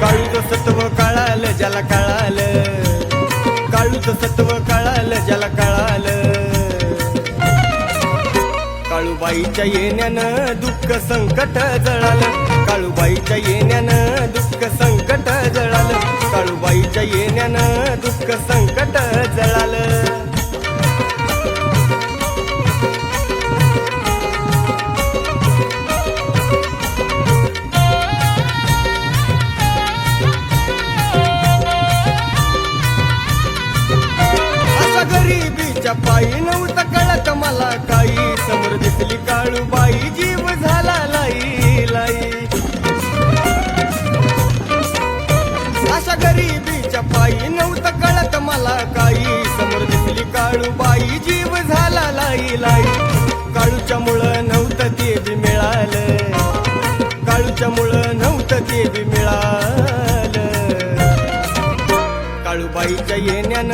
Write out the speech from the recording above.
काळूच सत्व कळालं ज्याला कळालं. काळूच सत्व कळालं ज्याला कळालं. काळूबाईच्या येण्यानं दुःख संकट जळालं. काळूबाईच्या येण्यानं दुःख संकट जळालं. काळूबाईच्या येण्यानं दुःख संकट जळालं. गरिबीच्या पायी नव्हतं कळत मला काही. समोर दिसली काळूबाई जीव झाला लाई लाई. अशा गरीबीच्या पायी नव्हतं कळत मला काही. समोर दिसली काळूबाई जीव झाला लाई लाई. काळूच्या मुळ नव्हतं ते बी मिळालं. काळूच्या मुळं नव्हतं ते बी मिळालं. काळूबाईच्या येण्यानं